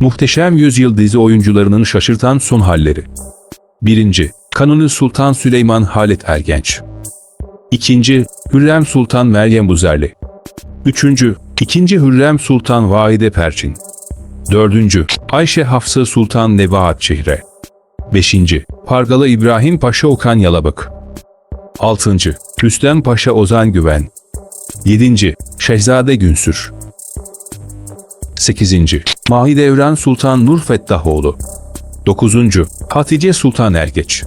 Muhteşem Yüzyıl dizi oyuncularının şaşırtan son halleri. 1. Kanuni Sultan Süleyman Halet Ergenç 2. Hürrem Sultan Meryem Buzerli 3. 2. Hürrem Sultan Vahide Perçin 4. Ayşe Hafsa Sultan Nebahat Çehre 5. Pargalı İbrahim Paşa Okan Yalabık 6. Rüstem Paşa Ozan Güven 7. Şehzade Günsür 8. Mahidevran Sultan Nur Fettahoğlu 9. Hatice Sultan Ergeç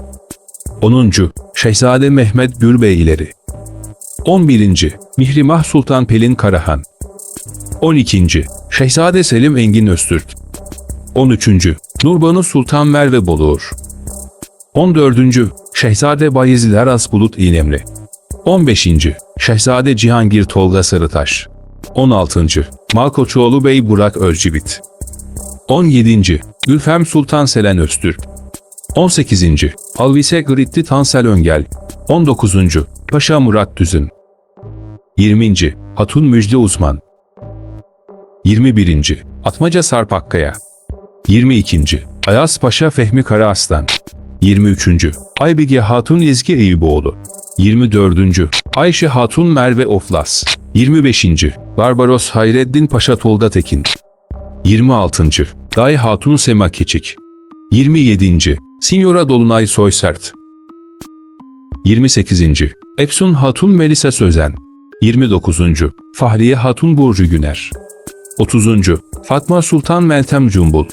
10. Şehzade Mehmet Gülbeyleri 11. Mihrimah Sultan Pelin Karahan 12. Şehzade Selim Engin Öztürk 13. Nurbanu Sultan Merve Boluğur 14. Şehzade Bayezid Aras Bulut İynemli 15. Şehzade Cihangir Tolga Sarıtaş 16. Malkoçoğlu Bey Burak Özcivit 17. Gülfem Sultan Selen Öztürk 18. Alvise Gritti Tansel Öngel 19. Paşa Murat Düzün 20. Hatun Müjde Uzman 21. Atmaca Sarp Hakkaya 22. Ayas Paşa Fehmi Karaaslan 23. Aybige Hatun İzgi Eyüboğlu 24. Ayşe Hatun Merve Oflas 25. Barbaros Hayreddin Paşa Tolga Tekin 26. Day Hatun Sema Keçik 27. Signora Dolunay Soysert 28. Efsun Hatun Melisa Sözen 29. Fahriye Hatun Burcu Güner 30. Fatma Sultan Meltem Cumbul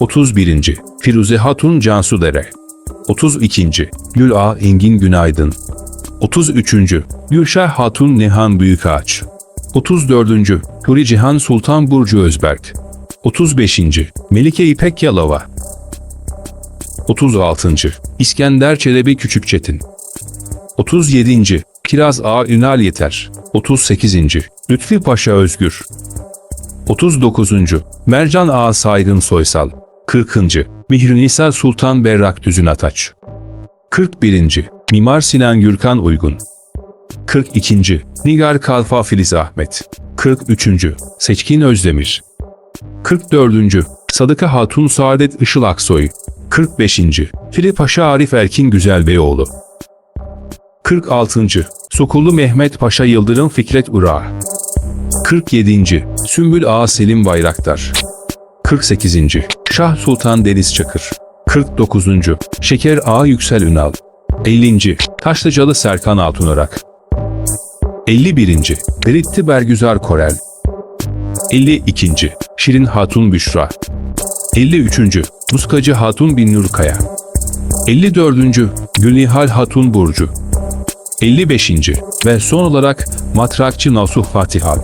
31. Firuze Hatun Cansu Dere 32. Gül A. Engin Günaydın 33. Gülşah Hatun Nihan Büyükağaç 34. Huri Cihan Sultan Burcu Özberk 35. Melike İpek Yalova 36. İskender Çelebi Küçükçetin 37. Kiraz A. Ünal Yeter 38. Lütfi Paşa Özgür 39. Mercan Ağa Saygın Soysal 40. Mihrünisa Sultan Berrak Düzün Ataç 41. Mimar Sinan Gürkan Uygun 42. Nigar Kalfa Filiz Ahmet 43. Seçkin Özdemir 44. Sadıka Hatun Saadet Işıl Aksoy 45. Fili Paşa Arif Erkin Güzelbeyoğlu 46. Sokullu Mehmet Paşa Yıldırım Fikret Ura 47. Sümbül Ağa Selim Bayraktar 48. Şah Sultan Deniz Çakır 49. Şeker Ağa Yüksel Ünal 50. Taşlıcalı Serkan Altunorak 51. Beritti Bergüzar Korel 52. Şirin Hatun Büşra 53. Muskacı Hatun Binnur Kaya 54. Gülnihal Hatun Burcu 55. ve son olarak Matrakçı Nasuh Fatihal